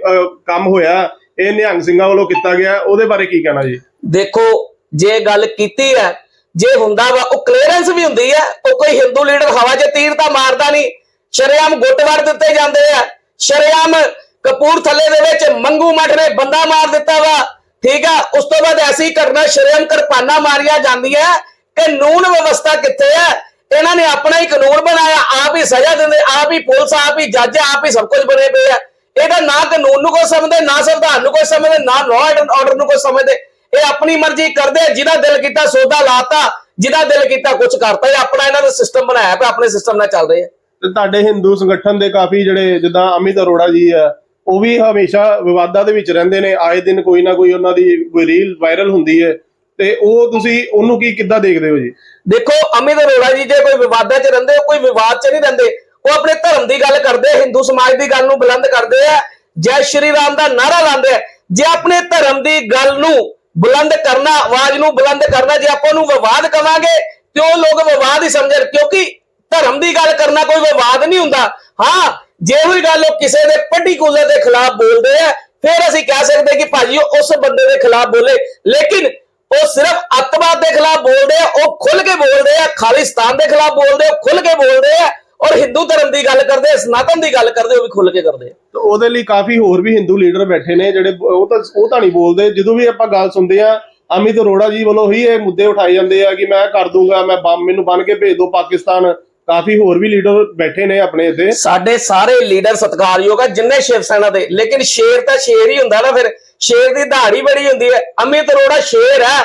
B: ਕੰਮ ਹੋਇਆ, ਇਹ ਨਿਹੰਗ ਸਿੰਘਾਂ ਵੱਲੋਂ ਕੀਤਾ ਗਿਆ, ਉਹਦੇ ਬਾਰੇ ਕੀ ਕਹਿਣਾ ਜੀ?
A: ਦੇਖੋ, ਜੇ ਗੱਲ ਕੀਤੀ ਹੈ, ਜੇ ਹੁੰਦਾ ਵਾ, ਉਹ ਕਲੀਅਰੈਂਸ ਵੀ ਹੁੰਦੀ ਹੈ, ਉਹ ਕੋਈ ਹਿੰਦੂ ਲੀਡਰ ਹਵਾ 'ਚ ਤੀਰ ਤਾਂ ਮਾਰਦਾ ਨਹੀਂ। ਸ਼ਰੇਆਮ ਗੁੱਟ ਵੜ ਦਿੱਤੇ ਜਾਂਦੇ ਆ। ਸ਼ਰੇਆਮ ਕਪੂਰਥਲੇ ਦੇ ਵਿੱਚ ਮੰਗੂ ਮੱਠ ਨੇ ਬੰਦਾ ਮਾਰ ਦਿੱਤਾ ਵਾ। ਠੀਕ ਆ, ਉਸ ਤੋਂ ਬਾਅਦ ਐਸੀ ਘਟਨਾ, ਸ਼ਰੇਆਮ ਕਿਰਪਾਨਾ ਮਾਰੀਆਂ ਜਾਂਦੀਆਂ, ਕਿ ਨੂਨ ਵਿਵਸਥਾ ਕਿੱਥੇ ਹੈ ਇਹਨਾਂ ਨੇ ਆਪਣਾ ਹੀ ਕਾਨੂੰਨ ਬਣਾਇਆ, ਆਪ ਹੀ ਸਜ਼ਾ ਦਿੰਦੇ, ਆਪ ਹੀ ਪੁਲਿਸ, ਆਪ ਹੀ ਜੱਜ, ਆਪ ਹੀ ਸਭ ਕੁਝ ਬਣੇ ਪਏ ਆ। ਇਹਦਾ ਨਾ ਕਾਨੂੰਨ ਨੂੰ ਕੋਈ ਸਮਝਦੇ, ਨਾ ਸੰਵਿਧਾਨ ਨੂੰ ਕੋਈ ਸਮਝਦੇ, ਨਾ ਲਾਅ ਐਂਡ ਆਰਡਰ ਨੂੰ ਕੋਈ ਸਮਝਦੇ। ਇਹ ਆਪਣੀ ਮਰਜ਼ੀ ਕਰਦੇ ਜਿਹਦਾ ਦਿਲ ਕੀਤਾ ਸੌਦਾ ਲਾਤਾ, ਜਿਹਦਾ ਦਿਲ ਕੀਤਾ ਕੁਝ ਕਰਤਾ, ਇਹ ਆਪਣਾ ਇਹਨਾਂ ਦਾ ਸਿਸਟਮ ਬਣਾਇਆ ਪਿਆ, ਆਪਣੇ ਸਿਸਟਮ ਨਾਲ ਚੱਲ ਰਹੇ। ਆ
B: ਤੇ ਤੁਹਾਡੇ ਹਿੰਦੂ ਸੰਗਠਨ ਦੇ ਕਾਫੀ ਜਿਹੜੇ, ਜਿੱਦਾਂ ਅਮਿਤ ਅਰੋੜਾ ਜੀ ਆ, ਉਹ ਵੀ ਹਮੇਸ਼ਾ ਵਿਵਾਦਾਂ ਦੇ ਵਿੱਚ ਰਹਿੰਦੇ ਨੇ। ਆਏ ਦਿਨ ਕੋਈ ਨਾ ਕੋਈ ਉਹਨਾਂ ਦੀ ਕੋਈ ਰੀਲ ਵਾਇਰਲ ਹੁੰਦੀ ਹੈ। ਤੇ ਉਹ ਤੁਸੀਂ ਉਹਨੂੰ ਕੀ ਕਿੱਦਾਂ ਦੇਖਦੇ ਹੋ ਜੀ?
A: ਦੇਖੋ ਅਮਿਤ ਅਰੋੜਾ ਜੀ, ਜੇ ਕੋਈ ਵਿਵਾਦਾਂ 'ਚ ਰਹਿੰਦੇ ਕੋਈ ਵਿਵਾਦ 'ਚ ਨਹੀਂ ਰਹਿੰਦੇ। ਉਹ ਆਪਣੇ ਧਰਮ ਦੀ ਗੱਲ ਕਰਦੇ, ਹਿੰਦੂ ਸਮਾਜ ਦੀ ਗੱਲ ਨੂੰ ਬੁਲੰਦ ਕਰਦੇ ਆ। ਜੈ ਸ਼੍ਰੀ ਰਾਮ ਦਾ ਨਾਰਾ ਲਾਉਂਦੇ ਆ। ਜੇ ਆਪਣੇ ਧਰਮ ਦੀ ਗੱਲ ਨੂੰ ਬੁਲੰਦ ਕਰਨਾ, ਆਵਾਜ਼ ਨੂੰ ਬੁਲੰਦ ਕਰਨਾ, ਜੇ ਆਪਾਂ ਉਹਨੂੰ ਵਿਵਾਦ ਕਵਾਂਗੇ, ਤੇ ਉਹ ਲੋਕ ਵਿਵਾਦ ਹੀ ਸਮਝਣ, ਕਿਉਂਕਿ ਧਰਮ ਦੀ ਗੱਲ ਕਰਨਾ ਕੋਈ ਵਿਵਾਦ ਨਹੀਂ ਹੁੰਦਾ। ਹਾਂ, ਜੇ ਕੋਈ ਗੱਲ ਉਹ ਕਿਸੇ ਦੇ ਪਾਰਟਿਕੂਲਰ ਦੇ ਖਿਲਾਫ ਬੋਲਦੇ ਆ, ਫਿਰ ਅਸੀਂ ਕਹਿ ਸਕਦੇ ਕਿ ਭਾਜੀ, ਉਹ ਉਸ ਬੰਦੇ ਦੇ ਖਿਲਾਫ ਬੋਲੇ। ਲੇਕਿਨ ਉਹ ਸਿਰਫ ਅੱਤਵਾਦ ਦੇ ਖਿਲਾਫ ਬੋਲਦੇ ਆ ਉਹ ਖੁੱਲ ਕੇ ਬੋਲਦੇ ਆ ਖਾਲਿਸਤਾਨ ਦੇ ਖਿਲਾਫ ਬੋਲਦੇ ਆ ਖੁੱਲ ਕੇ ਬੋਲਦੇ ਆ ਔਰ ਹਿੰਦੂ ਧਰਮ ਦੀ ਗੱਲ ਕਰਦੇ ਆ ਸਨਾਤਨ ਦੀ ਗੱਲ ਕਰਦੇ ਉਹ ਵੀ ਖੁੱਲ ਕੇ ਕਰਦੇ ਆ।
B: ਤੇ ਉਹਦੇ ਲਈ ਕਾਫੀ ਹੋਰ ਵੀ ਹਿੰਦੂ ਲੀਡਰ ਬੈਠੇ ਨੇ ਜਿਹੜੇ ਉਹ ਤਾਂ ਉਹ ਤਾਂ ਨਹੀਂ ਬੋਲਦੇ। ਜਦੋਂ ਵੀ ਆਪਾਂ ਗੱਲ ਸੁਣਦੇ ਆ ਅਮਿਤ ਅਰੋੜਾ ਜੀ ਵੱਲੋਂ ਹੀ ਇਹ ਮੁੱਦੇ ਉਠਾਏ ਜਾਂਦੇ ਆ ਕਿ ਮੈਂ ਕਰ ਦੂੰਗਾ ਮੈਂ ਬੰਬ ਮੈਨੂੰ ਬਣ ਕੇ ਭੇਜ ਦਿਓ ਪਾਕਿਸਤਾਨ। ਕਾਫੀ ਹੋਰ ਵੀ ਲੀਡਰ ਬੈਠੇ ਨੇ ਆਪਣੇ ਇੱਥੇ।
A: ਸਾਡੇ ਸਾਰੇ ਲੀਡਰ ਸਤਿਕਾਰਯੋਗ ਆ ਜਿੰਨੇ ਸ਼ਿਵ ਸੈਨਾ ਦੇ। ਲੇਕਿਨ ਸ਼ੇਰ ਤਾਂ ਸ਼ੇਰ ਹੀ ਹੁੰਦਾ ਨਾ ਫਿਰ। ਸ਼ੇਰ ਦੀ ਦਹਾੜੀ ਬੜੀ ਹੁੰਦੀ ਹੈ। ਅਮਿਤ ਅਰੋੜਾ ਸ਼ੇਰ ਹੈ।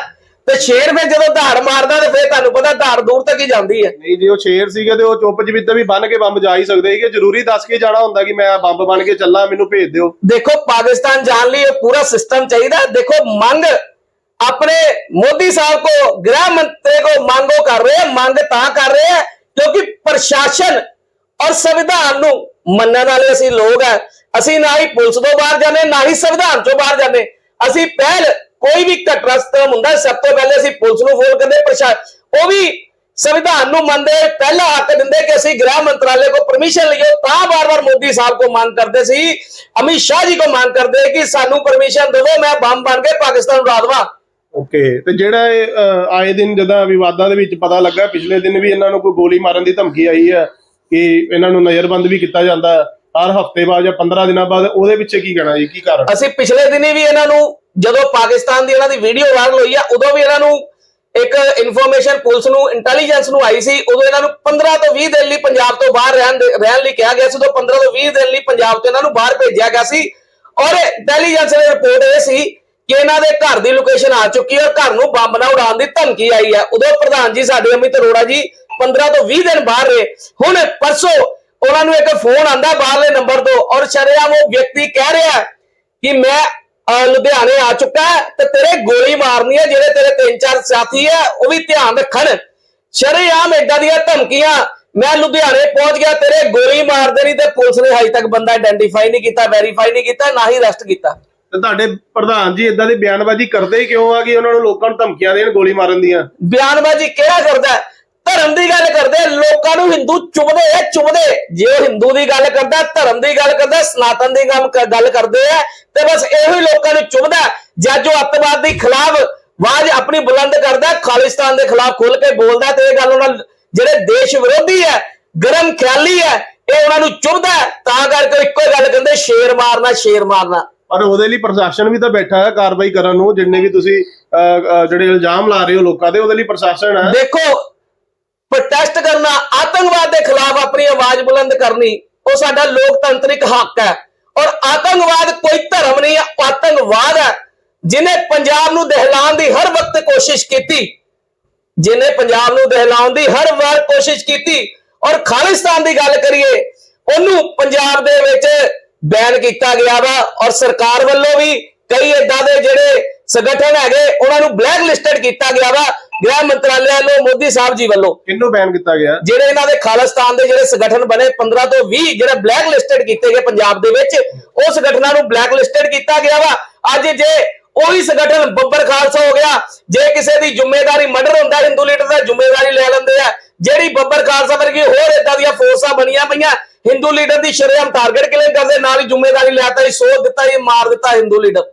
A: ਤੇ ਸ਼ੇਰ ਫਿਰ ਜਦੋਂ ਦਹਾੜ ਮਾਰਦਾ ਤੇ ਫਿਰ ਤੁਹਾਨੂੰ ਪਤਾ ਦਹਾੜ ਦੂਰ ਤੱਕ ਹੀ ਜਾਂਦੀ ਹੈ।
B: ਨਹੀਂ ਜੇ ਉਹ ਸ਼ੇਰ ਸੀਗੇ ਤੇ ਉਹ ਚੁੱਪ ਚਪੀਤੇ ਵੀ ਬੰਨ ਕੇ ਬੰਬ ਜਾ ਹੀ ਸਕਦੇ ਸੀਗੇ। ਜ਼ਰੂਰੀ ਦੱਸ ਕੇ ਜਾਣਾ ਹੁੰਦਾ ਕਿ ਮੈਂ ਬੰਬ ਬਣ ਕੇ ਚੱਲਾਂ ਮੈਨੂੰ ਭੇਜ ਦਿਓ।
A: ਦੇਖੋ ਪਾਕਿਸਤਾਨ ਜਾਣ ਲਈ ਇਹ ਪੂਰਾ ਸਿਸਟਮ ਚਾਹੀਦਾ। ਦੇਖੋ ਮੰਗ ਆਪਣੇ ਮੋਦੀ ਸਾਹਿਬ ਕੋ ਗ੍ਰਹਿ ਮੰਤਰੀ ਕੋ ਮੰਗੋ ਕਰ ਰਹੇ ਹੈ। ਮੰਗ ਤਾਂ ਕਰ ਰਹੇ ਹੈ ਕਿਉਂਕਿ ਪ੍ਰਸ਼ਾਸਨ ਔਰ ਸੰਵਿਧਾਨ ਨੂੰ ਮੰਨਣ ਵਾਲੇ ਅਸੀਂ ਲੋਕ ਹੈ। ਅਸੀਂ ਨਾ ਹੀ ਪੁਲਿਸ ਤੋਂ ਬਾਹਰ ਜਾਂਦੇ, ਨਾ ਹੀ ਸੰਵਿਧਾਨ ਤੋਂ ਬਾਹਰ ਜਾਂਦੇ। ਅਸੀਂ ਪਹਿਲ ਕੋਈ ਵੀ ਘਟਨਾਸਥਮ ਹੁੰਦਾ, ਸਭ ਤੋਂ ਪਹਿਲੇ ਅਸੀਂ ਪੁਲਿਸ ਨੂੰ ਫੋਨ ਕਰਦੇ, ਪ੍ਰਸ਼ਾ, ਉਹ ਵੀ ਸੰਵਿਧਾਨ ਨੂੰ ਮੰਨਦੇ, ਪਹਿਲਾ ਹੱਕ ਦਿੰਦੇ ਕਿ ਅਸੀਂ ਗ੍ਰਹਿ ਮੰਤਰਾਲੇ ਕੋ ਪਰਮਿਸ਼ਨ ਲਈਓ ਤਾਂ ਬਾਰ-ਬਾਰ ਮੋਦੀ ਸਾਹਿਬ ਕੋ ਮੰਗ ਕਰਦੇ ਸੀ, ਅਮਿਤ ਸ਼ਾਹ ਜੀ ਕੋ ਮੰਗ ਕਰਦੇ ਕਿ ਸਾਨੂੰ ਪਰਮਿਸ਼ਨ ਦਿਵੋ, ਮੈਂ ਬੰਬ ਬਣ ਕੇ ਪਾਕਿਸਤਾਨ ਉਡਾ ਦੇਵਾਂ।
B: ਓਕੇ, ਤੇ ਜਿਹੜਾ ਇਹ ਆਏ ਦਿਨ ਜਦੋਂ ਵਿਵਾਦਾਂ ਦੇ ਵਿੱਚ ਪਤਾ ਲੱਗਾ, ਪਿਛਲੇ ਦਿਨ ਵੀ ਇਹਨਾਂ ਨੂੰ ਕੋਈ ਗੋਲੀ ਮਾਰਨ ਦੀ ਧਮਕੀ ਆਈ ਹੈ ਕਿ ਇਹਨਾਂ ਨੂੰ ਨਜ਼ਰਬੰਦ ਵੀ ਕੀਤਾ ਜਾਂਦਾ। ਹਰ ਹਫ਼ਤੇ ਬਾਅਦ ਜਾਂ 15 ਦਿਨਾਂ ਬਾਅਦ ਉਹਦੇ ਪਿੱਛੇ ਕੀ ਕਹਿਣਾ ਜੀ, ਕੀ ਕਾਰਨ?
A: ਅਸੀਂ ਪਿਛਲੇ ਦਿਨੀ ਵੀ ਇਹਨਾਂ ਨੂੰ, ਜਦੋਂ ਪਾਕਿਸਤਾਨ ਦੀ ਇਹਨਾਂ ਦੀ ਵੀਡੀਓ ਵਾਇਰਲ ਹੋਈ ਆ, ਉਦੋਂ ਵੀ ਇਹਨਾਂ ਨੂੰ ਇੱਕ ਇਨਫੋਰਮੇਸ਼ਨ ਪੁਲਿਸ ਨੂੰ ਇੰਟੈਲੀਜੈਂਸ ਨੂੰ ਆਈ ਸੀ, ਉਦੋਂ ਇਹਨਾਂ ਨੂੰ 15 ਤੋਂ 20 ਦਿਨ ਲਈ ਪੰਜਾਬ ਤੋਂ ਬਾਹਰ ਰਹਿਣ ਰਹਿਣ ਲਈ ਕਿਹਾ ਗਿਆ ਸੀ, ਉਦੋਂ 15 ਤੋਂ 20 ਦਿਨ ਲਈ ਪੰਜਾਬ ਤੋਂ ਇਹਨਾਂ ਨੂੰ ਬਾਹਰ ਭੇਜਿਆ ਗਿਆ ਸੀ। ਔਰ ਇੰਟੈਲੀਜੈਂਸ ਦੀ ਰਿਪੋਰਟ ਇਹ ਸੀ ਕਿ ਇਹਨਾਂ ਦੇ ਘਰ ਦੀ ਲੋਕੇਸ਼ਨ ਆ ਚੁੱਕੀ ਹੈ ਘਰ ਨੂੰ ਬੰਬ ਨਾਲ ਉਡਾਉਣ ਦੀ ਧਮਕੀ ਆਈ ਹੈ ਉਦੋਂ ਪ੍ਰਧਾਨ ਜੀ, ਸਾਡੇ ਅਮਿਤ ਅਰੋੜਾ ਜੀ 15 ਤੋਂ 20 ਦਿਨ ਬਾਹਰ ਰਹੇ। ਹੁਣ ਪਰਸੋਂ ਉਹਨਾਂ ਨੂੰ ਇੱਕ ਫੋਨ ਆਂਦਾ ਬਾਹਰਲੇ ਨੰਬਰ ਤੋਂ ਔਰ ਸ਼ਰੇਆਮ ਉਹ ਵਿਅਕਤੀ ਕਹਿ ਰਿਹਾ ਕਿ ਮੈਂ ਲੁਧਿਆਣੇ ਆ ਚੁੱਕਾ ਤੇ ਤੇਰੇ ਗੋਲੀ ਮਾਰਨੀ ਹੈ ਜਿਹੜੇ ਤੇਰੇ ਤਿੰਨ ਚਾਰ ਸਾਥੀ ਹੈ ਉਹ ਵੀ ਧਿਆਨ ਰੱਖਣ। ਸ਼ਰੇਆਮ ਏਦਾਂ ਦੀਆਂ ਧਮਕੀਆਂ ਮੈਂ ਲੁਧਿਆਣੇ ਪਹੁੰਚ ਗਿਆ ਤੇਰੇ ਗੋਲੀ ਮਾਰ ਦੇਣੀ ਤੇ ਪੁਲਿਸ ਨੇ ਹਜੇ ਤੱਕ ਬੰਦਾ ਆਇਡੈਂਟੀਫਾਈ ਨਹੀਂ ਕੀਤਾ ਵੈਰੀਫਾਈ ਨਹੀਂ ਕੀਤਾ ਨਾ ਹੀ ਅਰੈਸਟ ਕੀਤਾ।
B: ਤੇ ਤੁਹਾਡੇ ਪ੍ਰਧਾਨ ਜੀ ਇਦਾਂ ਦੀ ਬਿਆਨਬਾਜ਼ੀ ਕਰਦੇ ਹੀ ਕਿਉਂ ਆ ਕਿ ਉਹਨਾਂ ਨੂੰ ਲੋਕਾਂ ਨੂੰ ਧਮਕੀਆਂ ਦੇਣ ਗੋਲੀ ਮਾਰਨ ਦੀਆਂ?
A: ਬਿਆਨਬਾਜ਼ੀ ਕਿਹੜਾ ਕਰਦਾ ਹੈ? ਧਰਮ ਦੀ ਗੱਲ ਕਰਦੇ ਲੋਕਾਂ ਨੂੰ ਹਿੰਦੂ ਚੁਬਦੇ ਆ ਚੁਬਦੇ ਜੇ ਉਹ ਹਿੰਦੂ ਦੀ ਗੱਲ ਕਰਦਾ ਧਰਮ ਦੀ ਗੱਲ ਕਰਦਾ ਸਨਾਤਨ ਦੀ ਗੱਲ ਕਰਦੇ ਆ ਤੇ ਬਸ ਇਹੋ ਹੀ ਲੋਕਾਂ ਨੂੰ ਚੁਬਦਾ ਜਦ ਜੋ ਅੱਤਵਾਦ ਦੇ ਖਿਲਾਫ ਆਵਾਜ਼ ਆਪਣੀ ਬੁਲੰਦ ਕਰਦਾ ਖਾਲਿਸਤਾਨ ਦੇ ਖਿਲਾਫ ਖੁੱਲ ਕੇ ਬੋਲਦਾ ਤੇ ਇਹ ਗੱਲ ਉਹਨਾਂ ਜਿਹੜੇ ਦੇਸ਼ ਵਿਰੋਧੀ ਹੈ ਗਰਮ ਖਿਆਲੀ ਹੈ ਇਹ ਉਹਨਾਂ ਨੂੰ ਚੁਬਦਾ ਤਾਂ ਕਰਕੇ ਇੱਕੋ ਹੀ ਗੱਲ ਕਹਿੰਦੇ ਸ਼ੇਰ ਮਾਰਨਾ ਸ਼ੇਰ ਮਾਰਨਾ।
B: ਪਰ ਉਹਦੇ ਲਈ ਪ੍ਰਸ਼ਾਸਨ ਵੀ ਤਾਂ ਬੈਠਾ ਹੈ ਕਾਰਵਾਈ ਕਰਨ ਨੂੰ ਜਿੰਨੇ ਵੀ ਤੁਸੀਂ ਜਿਹੜੇ ਇਲਜ਼ਾਮ ਲਾ ਰਹੇ ਹੋ ਲੋਕਾਂ ਦੇ ਉਹਦੇ ਲਈ ਪ੍ਰਸ਼ਾਸਨ ਹੈ।
A: ਦੇਖੋ ਪ੍ਰੋਟੈਸਟ ਕਰਨਾ, ਆਤੰਕਵਾਦ ਦੇ ਖਿਲਾਫ ਆਪਣੀ ਆਵਾਜ਼ ਬੁਲੰਦ ਕਰਨੀ, ਉਹ ਸਾਡਾ ਲੋਕਤੰਤਰਿਕ ਹੱਕ ਹੈ। ਔਰ ਆਤੰਕਵਾਦ ਕੋਈ ਧਰਮ ਨਹੀਂ ਹੈ ਆਤੰਕਵਾਦ ਹੈ। ਜਿਨੇ ਪੰਜਾਬ ਨੂੰ ਦਹਿਲਾਉਣ ਦੀ ਹਰ ਵਕਤ ਕੋਸ਼ਿਸ਼ ਕੀਤੀ, ਜਿਨੇ ਪੰਜਾਬ ਨੂੰ ਦਹਿਲਾਉਣ ਦੀ ਹਰ ਵਾਰ ਕੋਸ਼ਿਸ਼ ਕੀਤੀ, ਔਰ ਖਾਲਿਸਤਾਨ ਦੀ ਗੱਲ ਕਰੀਏ, ਉਹਨੂੰ ਪੰਜਾਬ ਦੇ ਵਿੱਚ ਬੈਨ ਕੀਤਾ ਗਿਆ ਵਾ, ਔਰ ਸਰਕਾਰ ਵੱਲੋਂ ਵੀ ਕਈ ਏਦਾਂ ਦੇ ਜਿਹੜੇ ਸੰਗਠਨ ਹੈਗੇ, ਉਹਨਾਂ ਨੂੰ ਬਲੈਕ ਲਿਸਟਡ ਕੀਤਾ ਗਿਆ ਵਾ ਗ੍ਰਹਿ ਮੰਤਰਾਲੇ ਵੱਲੋਂ ਮੋਦੀ ਸਾਹਿਬ ਜੀ ਵੱਲੋਂ
B: ਕਿਹਨੂੰ ਬੈਨ ਕੀਤਾ ਗਿਆ?
A: ਜਿਹੜੇ ਇਹਨਾਂ ਦੇ ਖਾਲਿਸਤਾਨ ਦੇ ਜਿਹੜੇ ਸੰਗਠਨ ਬਣੇ 15 ਤੋਂ 20 ਜਿਹੜੇ ਬਲੈਕ ਲਿਸਟਡ ਕੀਤੇ ਗਏ ਪੰਜਾਬ ਦੇ ਵਿੱਚ ਉਹ ਸੰਗਠਨਾਂ ਨੂੰ ਬਲੈਕ ਲਿਸਟਡ ਕੀਤਾ ਗਿਆ ਵਾ। ਅੱਜ ਜੇ ਉਹੀ ਸੰਗਠਨ ਬੱਬਰ ਖਾਲਸਾ ਹੋ ਗਿਆ ਜੇ ਕਿਸੇ ਦੀ ਜ਼ਿੰਮੇਵਾਰੀ ਮਰਡਰ ਹੁੰਦਾ ਹਿੰਦੂ ਲੀਡਰ ਦਾ ਜ਼ਿੰਮੇਵਾਰੀ ਲੈ ਲੈਂਦੇ ਆ ਜਿਹੜੀ ਬੱਬਰ ਖਾਲਸਾ ਵਰਗੀ ਹੋਰ ਇਦਾਂ ਦੀਆਂ ਫੋਰਸਾਂ ਬਣੀਆਂ ਪਈਆਂ ਹਿੰਦੂ ਲੀਡਰ ਦੀ ਸ਼ਰੇਆਮ ਟਾਰਗੇਟ ਕਿਲੇ ਕਰਦੇ ਨਾਲ ਹੀ ਜ਼ਿੰਮੇਵਾਰੀ ਲੈਤਾ ਹੀ ਸੋਧ ਦਿੱਤਾ ਹੀ ਮਾਰ ਦਿੱਤਾ ਹਿੰਦੂ ਲੀਡਰ।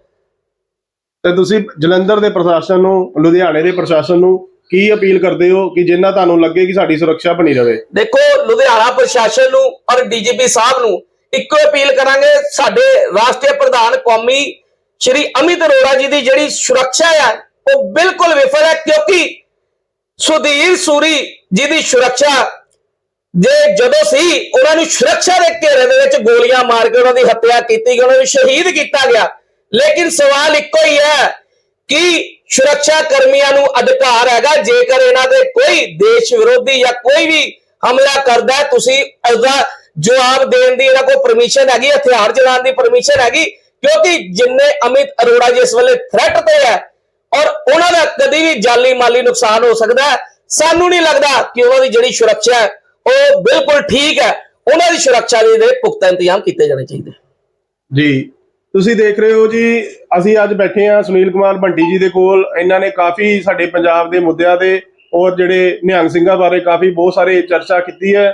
B: ਤੇ ਤੁਸੀਂ ਜਲੰਧਰ ਦੇ ਪ੍ਰਸ਼ਾਸਨ ਨੂੰ, ਲੁਧਿਆਣੇ ਦੇ ਪ੍ਰਸ਼ਾਸਨ ਨੂੰ ਕੀ ਅਪੀਲ ਕਰਦੇ ਹੋ ਕਿ ਜਿੰਨਾ ਤੁਹਾਨੂੰ ਲੱਗੇ ਕਿ ਸਾਡੀ ਸੁਰੱਖਿਆ ਬਣੀ ਰਵੇ?
A: ਦੇਖੋ, ਲੁਧਿਆਣਾ ਪ੍ਰਸ਼ਾਸਨ ਨੂੰ ਔਰ ਡੀਜੀਪੀ ਸਾਹਿਬ ਨੂੰ ਇੱਕੋ ਅਪੀਲ ਕਰਾਂਗੇ, ਸਾਡੇ ਰਾਸ਼ਟਰੀ ਪ੍ਰਧਾਨ ਕੌਮੀ ਸ਼੍ਰੀ ਅਮਿਤ ਅਰੋੜਾ ਜੀ ਦੀ ਜਿਹੜੀ ਸੁਰੱਖਿਆ ਹੈ ਉਹ ਬਿਲਕੁਲ ਵਿਫਲ ਹੈ ਕਿਉਂਕਿ ਸੁਧੀਰ ਸੂਰੀ ਜੀ ਦੀ ਸੁਰੱਖਿਆ ਜੇ ਜਦੋਂ ਸੀ, ਉਹਨਾਂ ਨੂੰ ਸੁਰੱਖਿਆ ਦੇ ਘੇਰੇ ਦੇ ਵਿੱਚ ਗੋਲੀਆਂ ਮਾਰ ਕੇ ਉਹਨਾਂ ਦੀ ਹੱਤਿਆ ਕੀਤੀ ਗਈ, ਉਹਨਾਂ ਨੂੰ ਸ਼ਹੀਦ ਕੀਤਾ ਗਿਆ। ਲੇਕਿਨ ਸਵਾਲ ਇੱਕੋ ਹੀ ਹੈ ਕਿ ਸੁਰੱਖਿਆ ਕਰਮੀਆਂ ਨੂੰ ਅਧਿਕਾਰ ਹੈਗਾ, ਜੇਕਰ ਇਹਨਾਂ ਦੇ ਕੋਈ ਦੇਸ਼ ਵਿਰੋਧੀ ਜਾਂ ਕੋਈ ਵੀ ਹਮਲਾ ਕਰਦਾ ਤੁਸੀਂ ਇਸਦਾ ਜਵਾਬ ਦੇਣ ਦੀ ਇਹਨਾਂ ਕੋਲ ਪਰਮਿਸ਼ਨ ਹੈਗੀ, ਹਥਿਆਰ ਚਲਾਉਣ ਦੀ ਪਰਮਿਸ਼ਨ ਹੈਗੀ, ਕਿਉਂਕਿ ਜਿੰਨੇ ਅਮਿਤ ਅਰੋੜਾ ਜੀ ਇਸ ਵੇਲੇ ਥ੍ਰੈਟ ਤੇ ਹੈ ਔਰ ਉਹਨਾਂ ਦਾ ਕਦੀ ਵੀ ਜਾਲੀ ਮਾਲੀ ਨੁਕਸਾਨ ਹੋ ਸਕਦਾ ਸਾਨੂੰ ਨਹੀਂ ਲੱਗਦਾ ਕਿ ਉਹਨਾਂ ਦੀ ਜਿਹੜੀ ਸੁਰੱਖਿਆ ਹੈ, ਉਹ ਬਿਲਕੁਲ ਠੀਕ ਹੈ। ਉਹਨਾਂ ਦੀ ਸੁਰੱਖਿਆ ਦੇ ਦੇ ਪੁਖਤਾ ਇੰਤਜ਼ਾਮ ਕੀਤੇ ਜਾਣੇ ਚਾਹੀਦੇ।
B: ਜੀ ਤੁਸੀਂ ਦੇਖ ਰਹੇ ਹੋ ਜੀ, ਅਸੀਂ ਅੱਜ ਬੈਠੇ ਹਾਂ ਸੁਨੀਲ ਕੁਮਾਰ ਭੰਟੀ ਜੀ ਦੇ ਕੋਲ। ਇਹਨਾਂ ਨੇ ਕਾਫੀ ਸਾਡੇ ਪੰਜਾਬ ਦੇ ਮੁੱਦਿਆਂ ਤੇ ਔਰ ਜਿਹੜੇ ਨਿਹੰਗ ਸਿੰਘਾਂ ਬਾਰੇ ਕਾਫੀ ਬਹੁਤ ਸਾਰੇ ਚਰਚਾ ਕੀਤੀ ਹੈ।